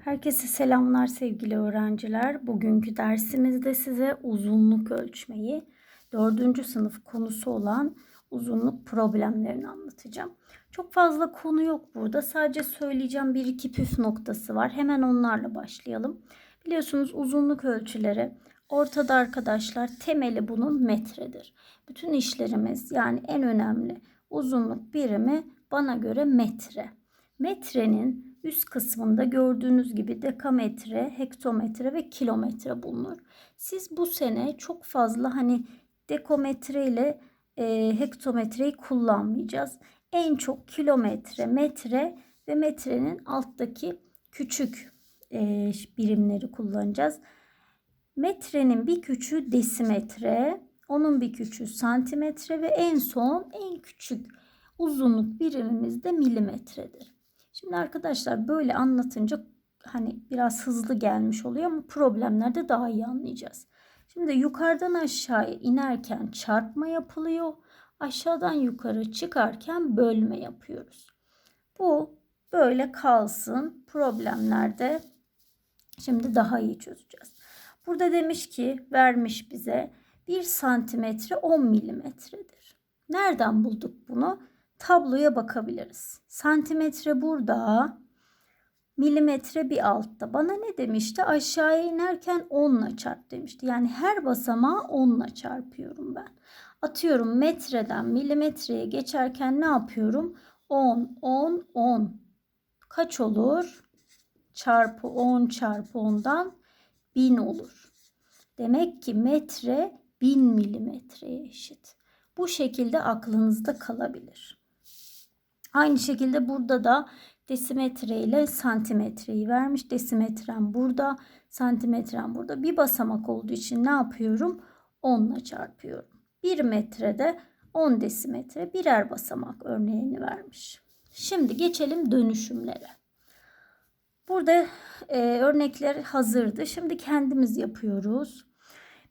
Herkese selamlar sevgili öğrenciler. Bugünkü dersimizde size uzunluk ölçmeyi, 4. sınıf konusu olan uzunluk problemlerini anlatacağım. Çok fazla konu yok burada. Sadece söyleyeceğim bir iki püf noktası var. Hemen onlarla başlayalım. Biliyorsunuz uzunluk ölçüleri ortada arkadaşlar temeli bunun metredir. Bütün işlerimiz yani en önemli uzunluk birimi bana göre metre. Metrenin üst kısmında gördüğünüz gibi dekametre, hektometre ve kilometre bulunur. Siz bu sene çok fazla hani dekometre ile e, hektometreyi kullanmayacağız. En çok kilometre, metre ve metrenin alttaki küçük e, birimleri kullanacağız. Metrenin bir küçüğü desimetre, onun bir küçüğü santimetre ve en son en küçük uzunluk birimimiz de milimetredir. Şimdi arkadaşlar böyle anlatınca hani biraz hızlı gelmiş oluyor ama problemlerde daha iyi anlayacağız. Şimdi yukarıdan aşağıya inerken çarpma yapılıyor. Aşağıdan yukarı çıkarken bölme yapıyoruz. Bu böyle kalsın. Problemlerde şimdi daha iyi çözeceğiz. Burada demiş ki vermiş bize 1 santimetre 10 milimetredir. Nereden bulduk bunu? Tabloya bakabiliriz. Santimetre burada, milimetre bir altta. Bana ne demişti? Aşağıya inerken 10 ile çarp demişti. Yani her basamağı 10 ile çarpıyorum ben. Atıyorum metreden milimetreye geçerken ne yapıyorum? 10, 10, 10. Kaç olur? Çarpı 10 çarpı 10'dan 1000 olur. Demek ki metre 1000 milimetreye eşit. Bu şekilde aklınızda kalabilir. Aynı şekilde burada da desimetre ile santimetreyi vermiş. Desimetrem burada, santimetrem burada. Bir basamak olduğu için ne yapıyorum? 10 ile çarpıyorum. 1 metrede 10 desimetre birer basamak örneğini vermiş. Şimdi geçelim dönüşümlere. Burada e, örnekler hazırdı. Şimdi kendimiz yapıyoruz.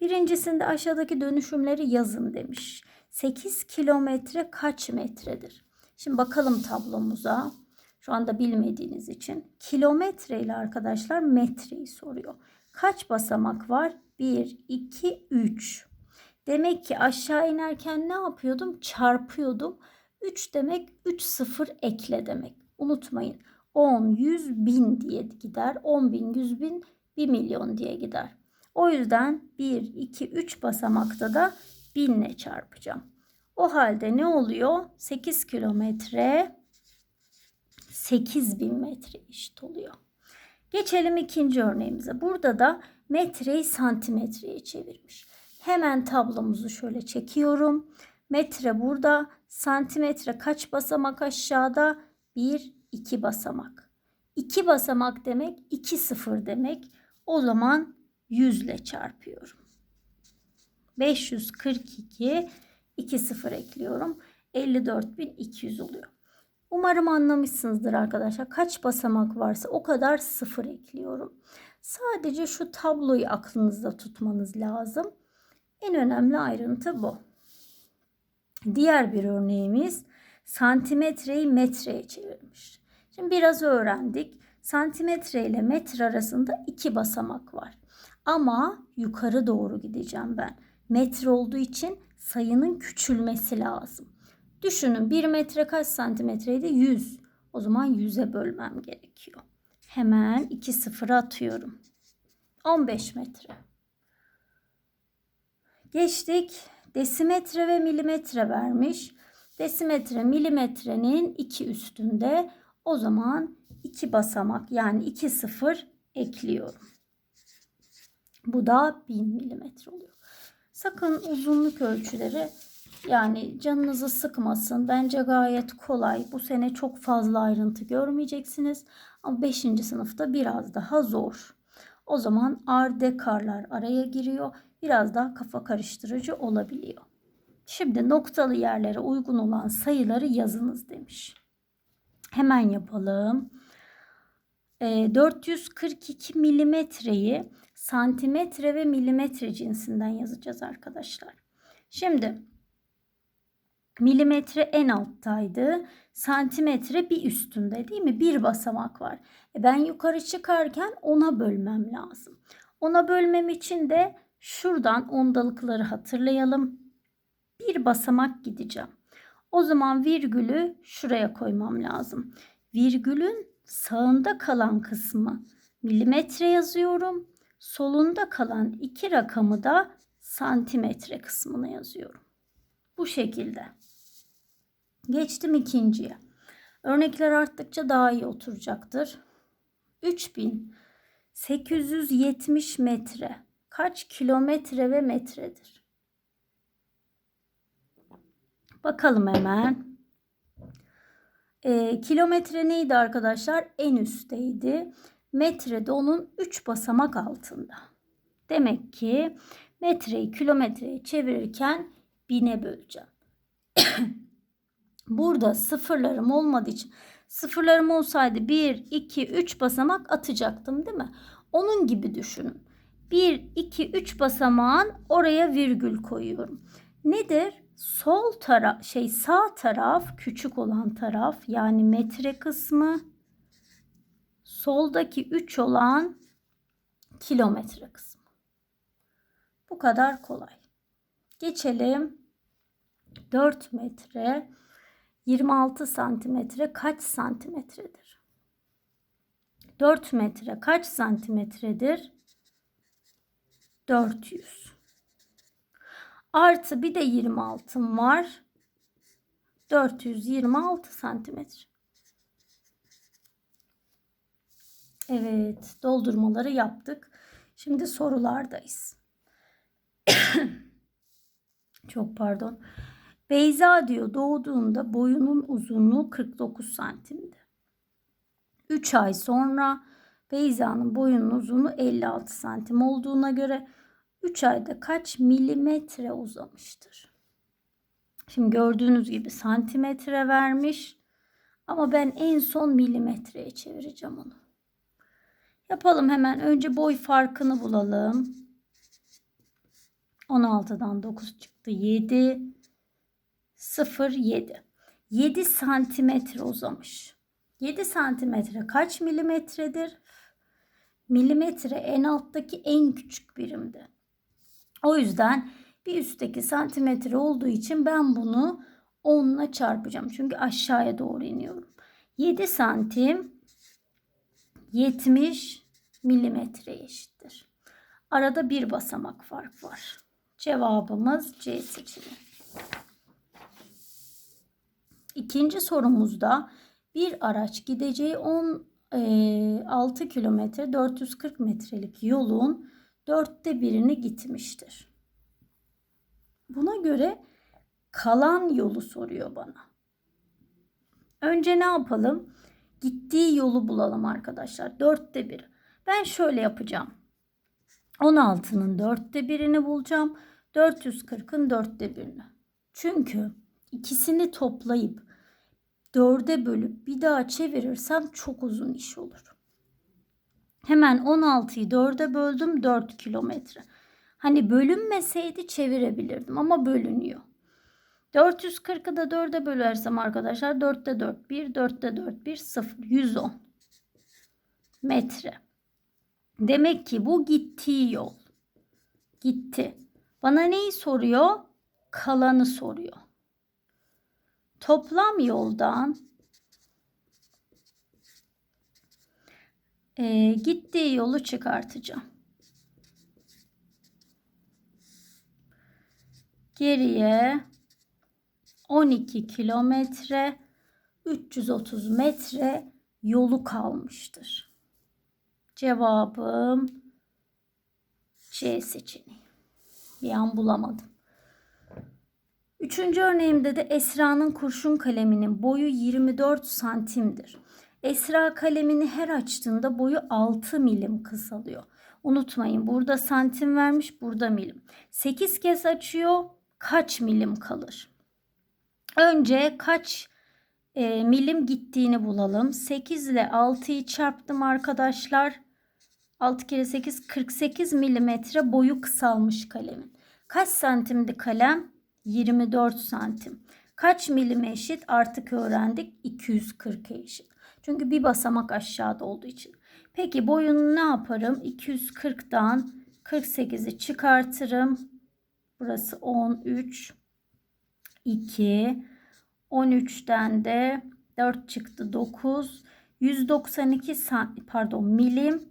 Birincisinde aşağıdaki dönüşümleri yazın demiş. 8 kilometre kaç metredir? Şimdi bakalım tablomuza. Şu anda bilmediğiniz için. Kilometre ile arkadaşlar metreyi soruyor. Kaç basamak var? 1, 2, 3. Demek ki aşağı inerken ne yapıyordum? Çarpıyordum. 3 demek 3 sıfır ekle demek. Unutmayın. 10, 100, 1000 diye gider. 10 bin, 100 bin, 1 milyon diye gider. O yüzden 1, 2, 3 basamakta da 1000 ile çarpacağım. O halde ne oluyor? 8 kilometre 8000 metre eşit oluyor. Geçelim ikinci örneğimize. Burada da metreyi santimetreye çevirmiş. Hemen tablomuzu şöyle çekiyorum. Metre burada. Santimetre kaç basamak aşağıda? 1, 2 basamak. 2 basamak demek 2 sıfır demek. O zaman 100 ile çarpıyorum. 542 2 sıfır ekliyorum. 54.200 oluyor. Umarım anlamışsınızdır arkadaşlar. Kaç basamak varsa o kadar sıfır ekliyorum. Sadece şu tabloyu aklınızda tutmanız lazım. En önemli ayrıntı bu. Diğer bir örneğimiz santimetreyi metreye çevirmiş. Şimdi biraz öğrendik. Santimetre ile metre arasında iki basamak var. Ama yukarı doğru gideceğim ben. Metre olduğu için sayının küçülmesi lazım. Düşünün 1 metre kaç santimetreydi? 100. O zaman 100'e bölmem gerekiyor. Hemen 2 sıfır atıyorum. 15 metre. Geçtik. Desimetre ve milimetre vermiş. Desimetre milimetrenin 2 üstünde. O zaman 2 basamak yani 2 sıfır ekliyorum. Bu da 1000 milimetre oluyor. Sakın uzunluk ölçüleri yani canınızı sıkmasın. Bence gayet kolay. Bu sene çok fazla ayrıntı görmeyeceksiniz. Ama 5. sınıfta biraz daha zor. O zaman ardekarlar araya giriyor. Biraz daha kafa karıştırıcı olabiliyor. Şimdi noktalı yerlere uygun olan sayıları yazınız demiş. Hemen yapalım. 442 ee, milimetreyi santimetre ve milimetre cinsinden yazacağız arkadaşlar. Şimdi Milimetre en alttaydı. Santimetre bir üstünde değil mi? Bir basamak var. E ben yukarı çıkarken ona bölmem lazım. Ona bölmem için de şuradan ondalıkları hatırlayalım. Bir basamak gideceğim. O zaman virgülü şuraya koymam lazım. Virgülün sağında kalan kısmı milimetre yazıyorum. Solunda kalan iki rakamı da santimetre kısmına yazıyorum. Bu şekilde. Geçtim ikinciye. Örnekler arttıkça daha iyi oturacaktır. 3870 metre kaç kilometre ve metredir? Bakalım hemen. E, kilometre neydi arkadaşlar? En üstteydi. Metre de onun 3 basamak altında. Demek ki metreyi kilometreye çevirirken bine böleceğim. Burada sıfırlarım olmadığı için sıfırlarım olsaydı 1, 2, 3 basamak atacaktım değil mi? Onun gibi düşünün. 1, 2, 3 basamağın oraya virgül koyuyorum. Nedir? Sol taraf şey sağ taraf küçük olan taraf yani metre kısmı soldaki 3 olan kilometre kısmı. Bu kadar kolay. Geçelim 4 metre 26 santimetre kaç santimetredir? 4 metre kaç santimetredir? 400. Artı bir de 26'm var. 426 santimetre. Evet, doldurmaları yaptık. Şimdi sorulardayız. Çok pardon. Beyza diyor doğduğunda boyunun uzunluğu 49 santimdi. 3 ay sonra Beyza'nın boyunun uzunluğu 56 santim olduğuna göre 3 ayda kaç milimetre uzamıştır? Şimdi gördüğünüz gibi santimetre vermiş. Ama ben en son milimetreye çevireceğim onu. Yapalım hemen. Önce boy farkını bulalım. 16'dan 9 çıktı. 7. 0, 7. 7 santimetre uzamış. 7 santimetre kaç milimetredir? Milimetre en alttaki en küçük birimdi. O yüzden bir üstteki santimetre olduğu için ben bunu 10 ile çarpacağım. Çünkü aşağıya doğru iniyorum. 7 santim 70 milimetre eşittir. Arada bir basamak fark var. Cevabımız C seçeneği. İkinci sorumuzda bir araç gideceği 16 kilometre 440 metrelik yolun dörtte birini gitmiştir. Buna göre kalan yolu soruyor bana. Önce ne yapalım? Gittiği yolu bulalım arkadaşlar. Dörtte bir. Ben şöyle yapacağım. 16'nın dörtte birini bulacağım. 440'ın dörtte birini. Çünkü ikisini toplayıp dörde bölüp bir daha çevirirsem çok uzun iş olur. Hemen 16'yı 4'e böldüm 4 kilometre. Hani bölünmeseydi çevirebilirdim ama bölünüyor. 440'ı da 4'e bölersem arkadaşlar 4'te 4 1, 4'te 4 1 0 110 metre. Demek ki bu gittiği yol. Gitti. Bana neyi soruyor? Kalanı soruyor. Toplam yoldan e, gittiği yolu çıkartacağım. Geriye 12 kilometre 330 metre yolu kalmıştır. Cevabım C seçeneği. Bir an bulamadım. Üçüncü örneğimde de Esra'nın kurşun kaleminin boyu 24 santimdir. Esra kalemini her açtığında boyu 6 milim kısalıyor. Unutmayın burada santim vermiş burada milim. 8 kez açıyor kaç milim kalır? Önce kaç e, milim gittiğini bulalım. 8 ile 6'yı çarptım arkadaşlar. 6 kere 8 48 milimetre boyu kısalmış kalemin. Kaç santimdi kalem? 24 santim. Kaç milim eşit? Artık öğrendik. 240 eşit. Çünkü bir basamak aşağıda olduğu için. Peki boyunu ne yaparım? 240'dan 48'i çıkartırım. Burası 13. 2. 13'ten de 4 çıktı 9. 192 pardon milim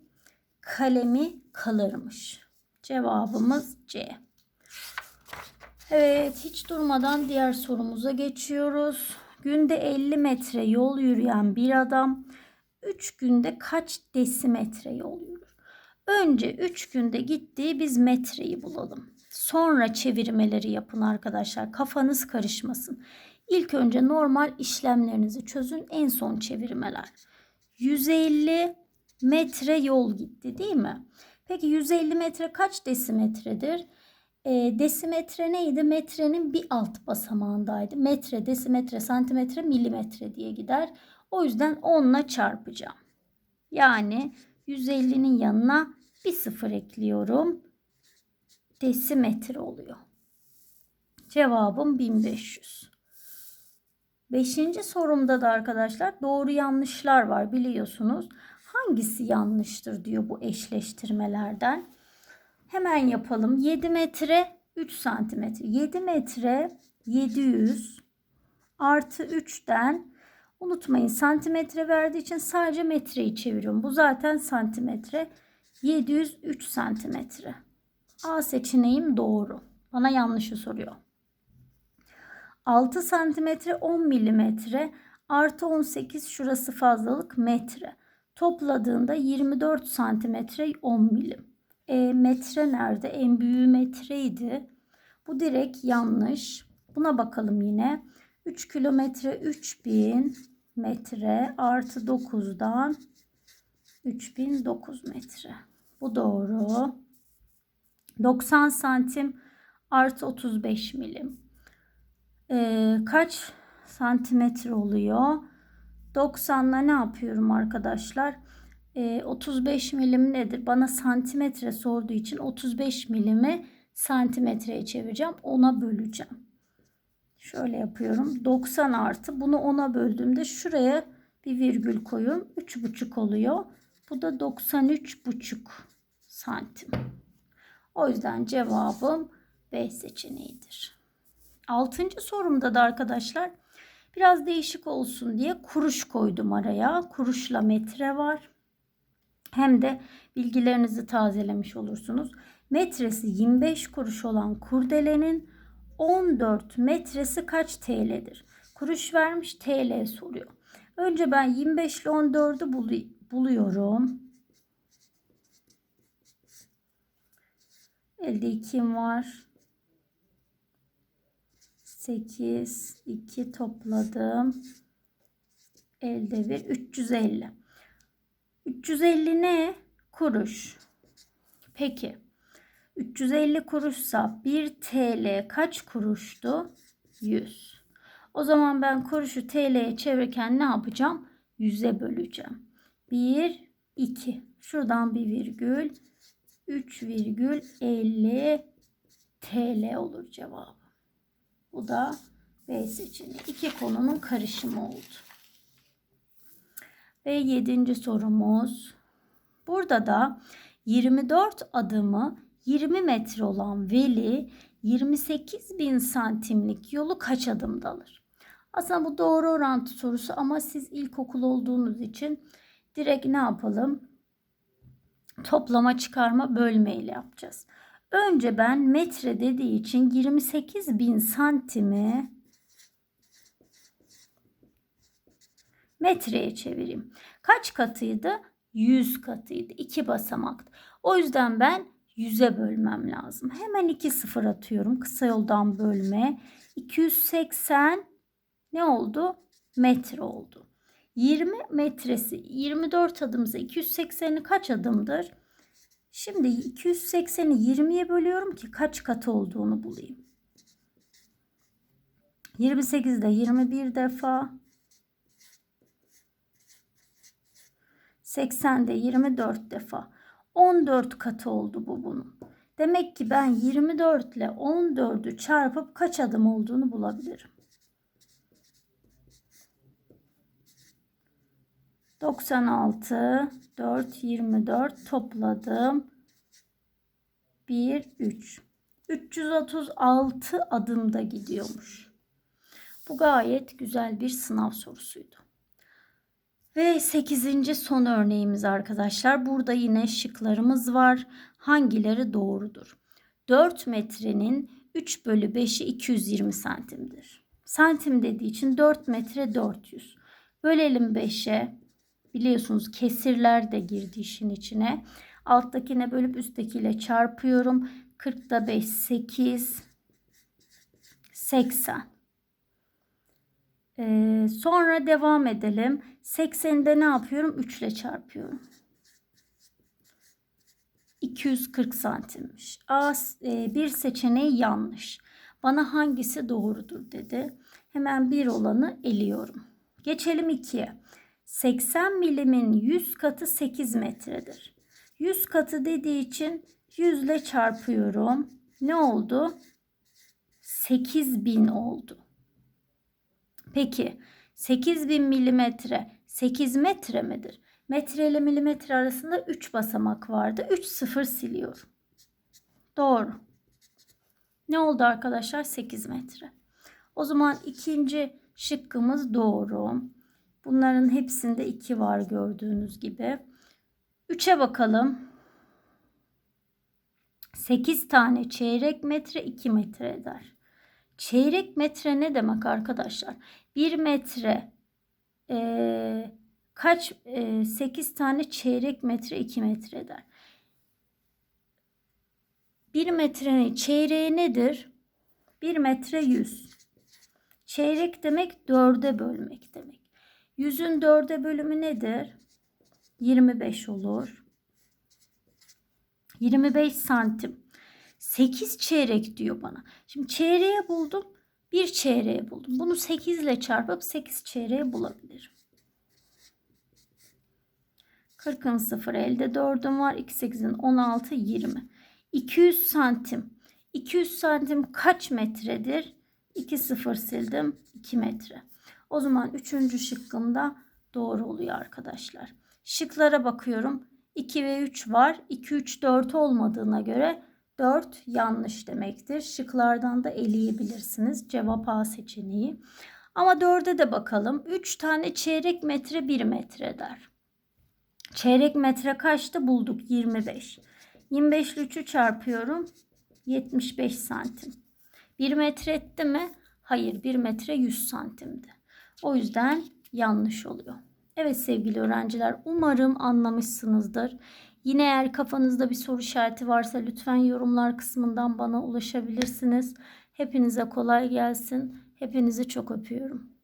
kalemi kalırmış. Cevabımız C. Evet hiç durmadan diğer sorumuza geçiyoruz. Günde 50 metre yol yürüyen bir adam 3 günde kaç desimetre yol yürür? Önce 3 günde gittiği biz metreyi bulalım. Sonra çevirmeleri yapın arkadaşlar. Kafanız karışmasın. İlk önce normal işlemlerinizi çözün. En son çevirmeler. 150 metre yol gitti değil mi? Peki 150 metre kaç desimetredir? E, desimetre neydi? Metrenin bir alt basamağındaydı. Metre, desimetre, santimetre, milimetre diye gider. O yüzden 10 ile çarpacağım. Yani 150'nin yanına bir sıfır ekliyorum. Desimetre oluyor. Cevabım 1500. Beşinci sorumda da arkadaşlar doğru yanlışlar var biliyorsunuz. Hangisi yanlıştır diyor bu eşleştirmelerden. Hemen yapalım. 7 metre 3 santimetre. 7 metre 700 artı 3'ten unutmayın santimetre verdiği için sadece metreyi çeviriyorum. Bu zaten santimetre. 703 santimetre. A seçeneğim doğru. Bana yanlışı soruyor. 6 santimetre 10 milimetre artı 18 şurası fazlalık metre. Topladığında 24 santimetre 10 milim. E, metre nerede? En büyüğü metreydi. Bu direkt yanlış. Buna bakalım yine. 3 kilometre 3000 metre artı 9'dan 3009 metre. Bu doğru. 90 santim artı 35 milim. Ee, kaç santimetre oluyor? 90'la ne yapıyorum arkadaşlar? Ee, 35 milim nedir? Bana santimetre sorduğu için 35 milimi santimetreye çevireceğim. Ona böleceğim. Şöyle yapıyorum. 90 artı bunu 10'a böldüğümde şuraya bir virgül koyuyorum. 3,5 oluyor. Bu da 93,5 santim. O yüzden cevabım B seçeneğidir. Altıncı sorumda da arkadaşlar biraz değişik olsun diye kuruş koydum araya. Kuruşla metre var. Hem de bilgilerinizi tazelemiş olursunuz. Metresi 25 kuruş olan kurdelenin 14 metresi kaç TL'dir? Kuruş vermiş TL soruyor. Önce ben 25 ile 14'ü buluyorum. Elde 2'm var. 8, 2 topladım. Elde bir 350. 350 ne? Kuruş. Peki. 350 kuruşsa 1 TL kaç kuruştu? 100. O zaman ben kuruşu TL'ye çevirirken ne yapacağım? 100'e böleceğim. 1, 2. Şuradan bir virgül. 3,50 TL olur cevabı. Bu da B seçeneği. İki konunun karışımı oldu. Ve yedinci sorumuz. Burada da 24 adımı 20 metre olan Veli 28 bin santimlik yolu kaç adımda alır? Aslında bu doğru orantı sorusu ama siz ilkokul olduğunuz için direkt ne yapalım? Toplama çıkarma bölme ile yapacağız. Önce ben metre dediği için 28 bin santimi metreye çevireyim. Kaç katıydı? 100 katıydı. 2 basamaktı. O yüzden ben 100'e bölmem lazım. Hemen 2 sıfır atıyorum. Kısa yoldan bölme. 280 ne oldu? Metre oldu. 20 metresi 24 adımsa 280'i kaç adımdır? Şimdi 280'i 20'ye bölüyorum ki kaç katı olduğunu bulayım. 28'de 21 defa. 80'de 24 defa. 14 katı oldu bu bunun. Demek ki ben 24 ile 14'ü çarpıp kaç adım olduğunu bulabilirim. 96, 4, 24 topladım. 1, 3. 336 adımda gidiyormuş. Bu gayet güzel bir sınav sorusuydu. Ve 8. son örneğimiz arkadaşlar. Burada yine şıklarımız var. Hangileri doğrudur? 4 metrenin 3 bölü 5'i 220 santimdir. Santim dediği için 4 metre 400. Bölelim 5'e. Biliyorsunuz kesirler de girdi işin içine. Alttakine bölüp üsttekiyle çarpıyorum. 40'da 5 8 80. Ee, sonra devam edelim. 80'de ne yapıyorum? 3 ile çarpıyorum. 240 santimmiş. A e, bir seçeneği yanlış. Bana hangisi doğrudur dedi. Hemen bir olanı eliyorum. Geçelim 2'ye. 80 milimin 100 katı 8 metredir. 100 katı dediği için 100 ile çarpıyorum. Ne oldu? 8000 oldu. Peki 8000 milimetre 8 metre midir? Metre ile milimetre arasında 3 basamak vardı. 3 sıfır siliyorum. Doğru. Ne oldu arkadaşlar? 8 metre. O zaman ikinci şıkkımız doğru. Bunların hepsinde 2 var gördüğünüz gibi. 3'e bakalım. 8 tane çeyrek metre 2 metre eder. Çeyrek metre ne demek arkadaşlar? 1 metre ee, kaç e, 8 tane çeyrek metre 2 metre eder. 1 metrenin çeyreği nedir? 1 metre 100. Çeyrek demek 4'e bölmek demek. 100'ün 4'e bölümü nedir? 25 olur. 25 santim. 8 çeyrek diyor bana. Şimdi çeyreğe buldum. Bir çeyreğe buldum. Bunu 8 ile çarpıp 8 çeyreğe bulabilirim. 40'ın 0 elde 4'üm var. 2 8'in 16 20. 200 santim. 200 santim kaç metredir? 2 0 sildim. 2 metre. O zaman 3. şıkkımda doğru oluyor arkadaşlar. Şıklara bakıyorum. 2 ve 3 var. 2 3 4 olmadığına göre 4 yanlış demektir. Şıklardan da eleyebilirsiniz. Cevap A seçeneği. Ama 4'e de bakalım. 3 tane çeyrek metre 1 metre eder. Çeyrek metre kaçtı bulduk 25. 25 ile 3'ü çarpıyorum. 75 santim. 1 metre etti mi? Hayır 1 metre 100 santimdi. O yüzden yanlış oluyor. Evet sevgili öğrenciler umarım anlamışsınızdır. Yine eğer kafanızda bir soru işareti varsa lütfen yorumlar kısmından bana ulaşabilirsiniz. Hepinize kolay gelsin. Hepinizi çok öpüyorum.